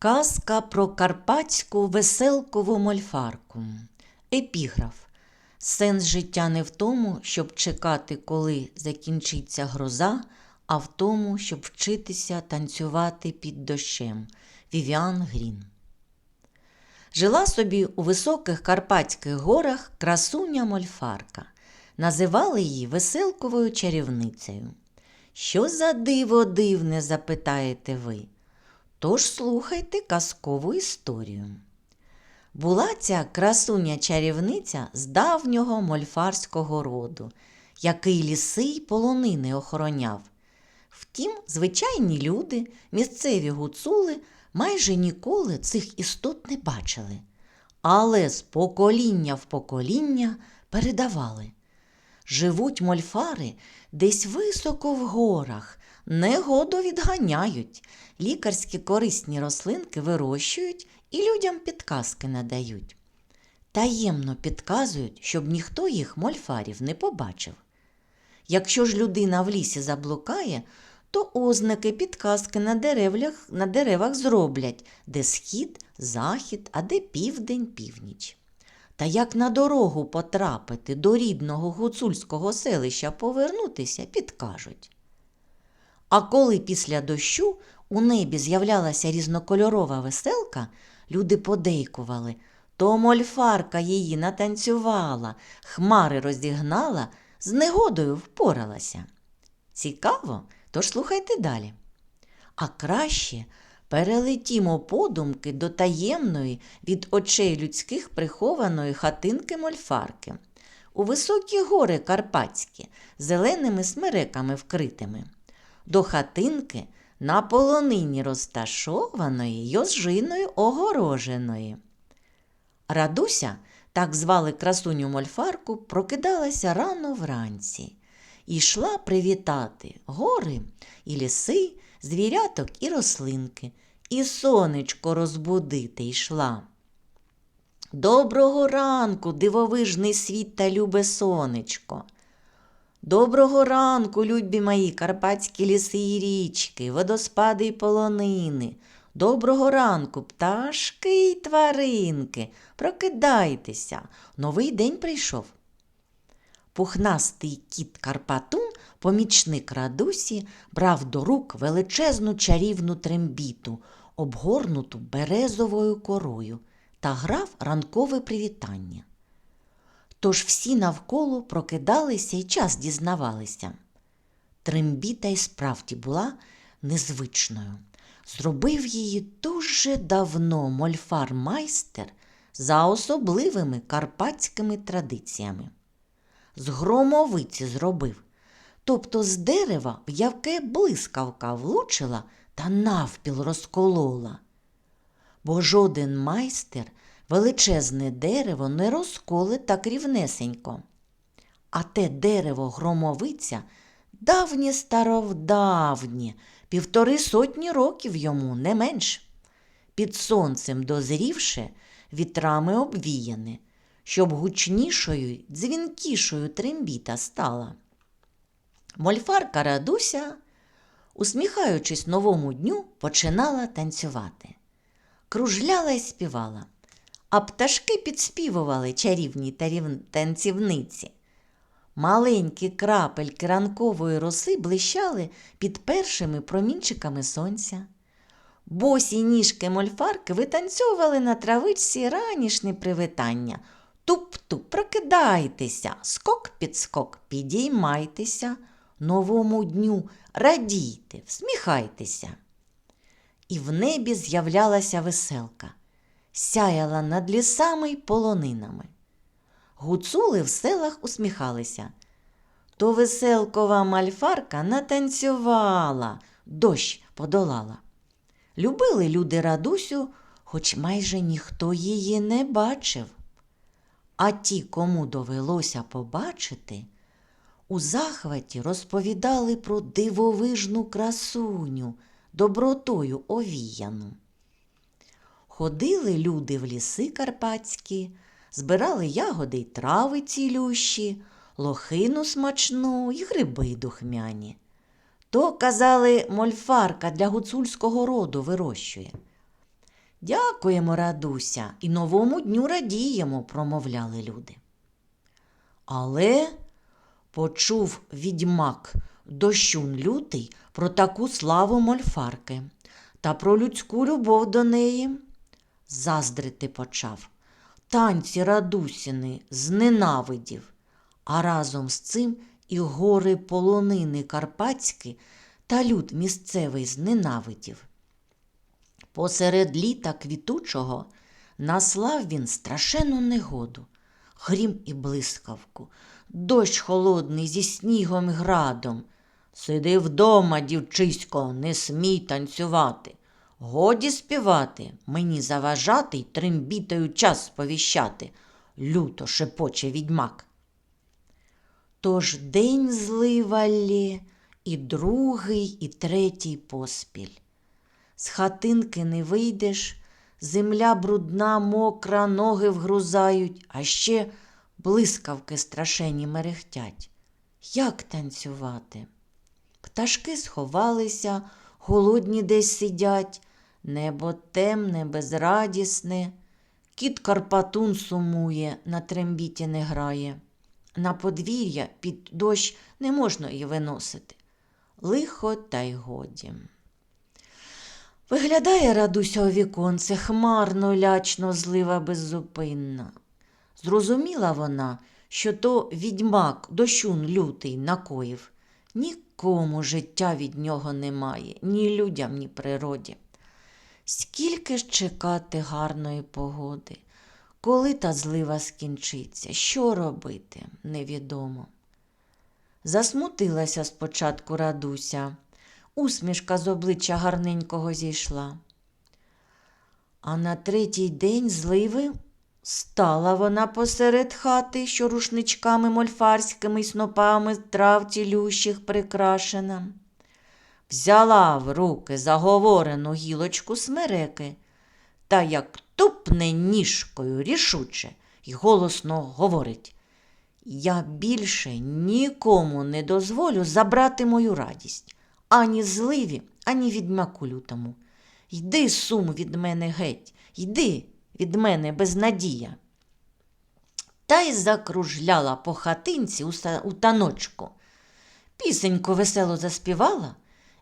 Казка про карпатську веселкову мольфарку. Епіграф. Сенс життя не в тому, щоб чекати, коли закінчиться гроза, а в тому, щоб вчитися танцювати під дощем. Вівіан Грін. Жила собі у високих Карпатських горах красуня мольфарка. Називали її веселковою чарівницею. Що за диво дивне, запитаєте ви? Тож слухайте казкову історію. Була ця красуня-чарівниця з давнього мольфарського роду, який ліси й полонини охороняв. Втім, звичайні люди, місцеві гуцули майже ніколи цих істот не бачили, але з покоління в покоління передавали. Живуть мольфари десь високо в горах, негоду відганяють, лікарські корисні рослинки вирощують і людям підказки надають. Таємно підказують, щоб ніхто їх мольфарів не побачив. Якщо ж людина в лісі заблукає, то ознаки підказки на деревлях, на деревах зроблять, де схід, захід, а де південь, північ. Та як на дорогу потрапити до рідного гуцульського селища повернутися, підкажуть. А коли після дощу у небі з'являлася різнокольорова веселка, люди подейкували, то мольфарка її натанцювала, хмари розігнала, з негодою впоралася. Цікаво, тож слухайте далі. А краще перелетімо подумки до таємної від очей людських прихованої хатинки мольфарки. У високі гори Карпатські, зеленими смереками вкритими. До хатинки на полонині розташованої йожиною огороженої. Радуся, так звали красуню мольфарку, прокидалася рано вранці і йшла привітати гори і ліси, звіряток і рослинки, і сонечко розбудити йшла. Доброго ранку, дивовижний світ та любе сонечко. Доброго ранку, любі мої карпатські ліси і річки, водоспади й полонини. Доброго ранку, пташки й тваринки. Прокидайтеся, новий день прийшов. Пухнастий кіт Карпатун, помічник радусі, брав до рук величезну чарівну трембіту, обгорнуту березовою корою, та грав ранкове привітання. Тож всі навколо прокидалися і час дізнавалися. Трембіта й справді була незвичною. Зробив її дуже давно мольфар-майстер за особливими карпатськими традиціями. З громовиці зробив, тобто з дерева, в яке блискавка влучила та навпіл розколола. Бо жоден майстер величезне дерево не розколе так рівнесенько. А те дерево громовиця давнє старовдавнє, півтори сотні років йому не менш. Під сонцем дозрівше, вітрами обвіяне, щоб гучнішою, дзвінкішою трембіта стала. Мольфарка Радуся, усміхаючись новому дню, починала танцювати. Кружляла й співала а пташки підспівували чарівній танцівниці. Маленькі крапельки ранкової роси блищали під першими промінчиками сонця. Босі ніжки мольфарки витанцьовували на травичці ранішнє привітання. Туп-туп, прокидайтеся, скок під скок, підіймайтеся, новому дню радійте, всміхайтеся. І в небі з'являлася веселка сяяла над лісами й полонинами. Гуцули в селах усміхалися. То веселкова мальфарка натанцювала, дощ подолала. Любили люди радусю, хоч майже ніхто її не бачив. А ті, кому довелося побачити, у захваті розповідали про дивовижну красуню, добротою овіяну. Ходили люди в ліси карпатські, збирали ягоди й трави цілющі, лохину смачну й гриби духмяні. То, казали, мольфарка для гуцульського роду вирощує. Дякуємо, Радуся, і новому дню радіємо, промовляли люди. Але почув відьмак дощун лютий про таку славу мольфарки та про людську любов до неї. Заздрити почав. Танці радусіни зненавидів, а разом з цим і гори полонини карпатські та люд місцевий зненавидів. Посеред літа квітучого наслав він страшенну негоду, грім і блискавку, дощ холодний зі снігом і градом. Сиди вдома, дівчисько, не смій танцювати. Годі співати, мені заважати й трембітою час сповіщати, люто шепоче відьмак. Тож день злива лє, і другий, і третій поспіль. З хатинки не вийдеш, земля брудна, мокра, ноги вгрузають, а ще блискавки страшенні мерехтять. Як танцювати? Пташки сховалися, голодні десь сидять, небо темне, безрадісне, кіт Карпатун сумує, на трембіті не грає. На подвір'я під дощ не можна її виносити. Лихо та й годі. Виглядає радуся у віконце, хмарно, лячно, злива беззупинна. Зрозуміла вона, що то відьмак дощун лютий накоїв. Нікому життя від нього немає, ні людям, ні природі. Скільки ж чекати гарної погоди, коли та злива скінчиться, що робити, невідомо. Засмутилася спочатку радуся, усмішка з обличчя гарненького зійшла. А на третій день зливи стала вона посеред хати, що рушничками мольфарськими й снопами трав цілющих прикрашена. Взяла в руки заговорену гілочку смереки та як тупне ніжкою рішуче й голосно говорить Я більше нікому не дозволю забрати мою радість, ані зливі, ані відьмаку лютому. Йди, сум, від мене геть, йди від мене безнадія. Та й закружляла по хатинці у, таночку. Пісеньку весело заспівала,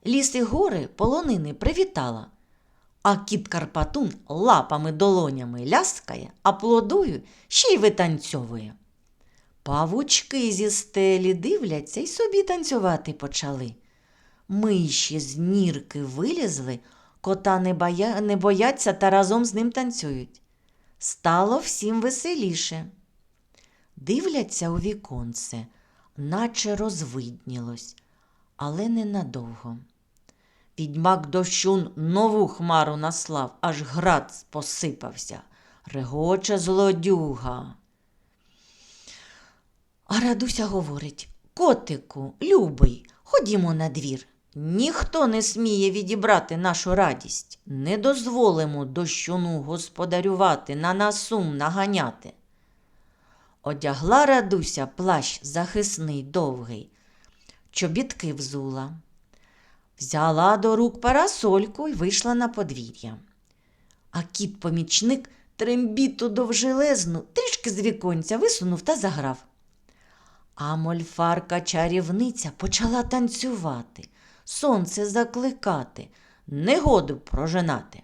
ліс і гори полонини привітала. А кіт Карпатун лапами долонями ляскає, аплодує, ще й витанцьовує. Павучки зі стелі дивляться й собі танцювати почали. Миші з нірки вилізли, кота не, боя... не бояться та разом з ним танцюють. Стало всім веселіше. Дивляться у віконце, наче розвиднілось, але ненадовго. Відьмак дощун нову хмару наслав, аж град посипався. Регоче злодюга. А Радуся говорить Котику, любий, ходімо на двір. Ніхто не сміє відібрати нашу радість. Не дозволимо дощуну господарювати, на нас сум наганяти. Одягла Радуся плащ захисний довгий, чобітки взула. Взяла до рук парасольку і вийшла на подвір'я. А кіт-помічник трембіту довжелезну трішки з віконця висунув та заграв. А мольфарка чарівниця почала танцювати, сонце закликати, негоду прожинати.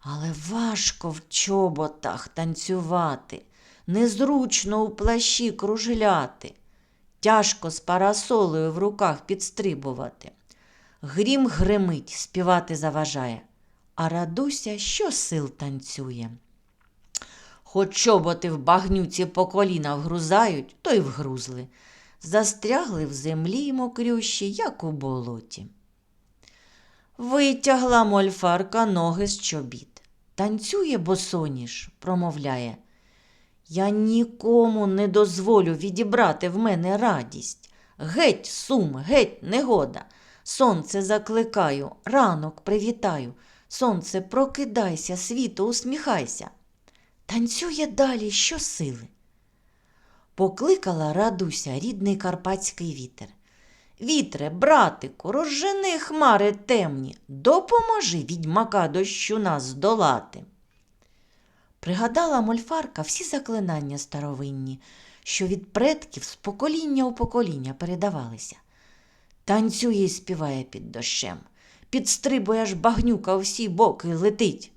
Але важко в чоботах танцювати, незручно у плащі кружляти, тяжко з парасолею в руках підстрибувати. Грім гримить, співати заважає, а радуся щосил танцює. Хоч чоботи в багнюці по коліна вгрузають, то й вгрузли. Застрягли в землі мокрющі, як у болоті. Витягла мольфарка ноги з чобіт. Танцює босоніж, промовляє. Я нікому не дозволю відібрати в мене радість. Геть, сум, геть, негода. Сонце закликаю, ранок привітаю. Сонце, прокидайся, світу, усміхайся. Танцює далі щосили. Покликала радуся рідний карпатський вітер. Вітре, братику, розжени хмари темні, допоможи відьмака дощу нас здолати. Пригадала мольфарка всі заклинання старовинні, що від предків з покоління у покоління передавалися. Танцює і співає під дощем, підстрибує аж багнюка у всі боки летить.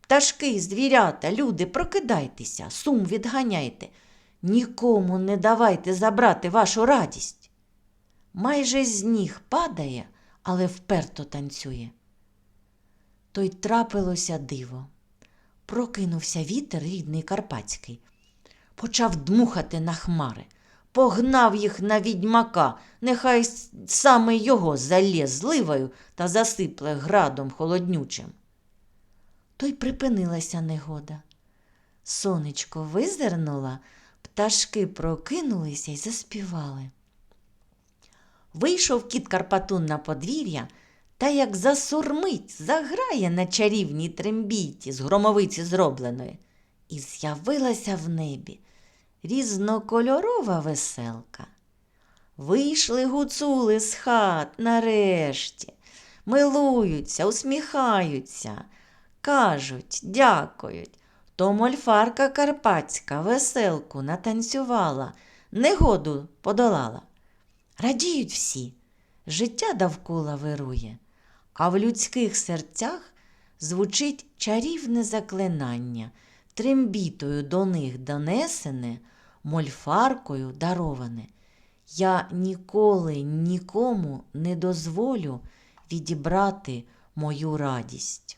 Пташки, звірята, люди, прокидайтеся, сум відганяйте, нікому не давайте забрати вашу радість. Майже з ніг падає, але вперто танцює. То й трапилося диво. Прокинувся вітер рідний Карпатський, почав дмухати на хмари, погнав їх на відьмака, нехай саме його залє зливою та засипле градом холоднючим. То й припинилася негода. Сонечко визирнула, пташки прокинулися й заспівали. Вийшов кіт Карпатун на подвір'я та як засурмить, заграє на чарівній трембіті з громовиці зробленої. І з'явилася в небі різнокольорова веселка. Вийшли гуцули з хат нарешті, милуються, усміхаються, кажуть, дякують. То мольфарка карпатська веселку натанцювала, негоду подолала. Радіють всі, життя довкола вирує, а в людських серцях звучить чарівне заклинання, трембітою до них донесене, мольфаркою дароване. Я ніколи нікому не дозволю відібрати мою радість.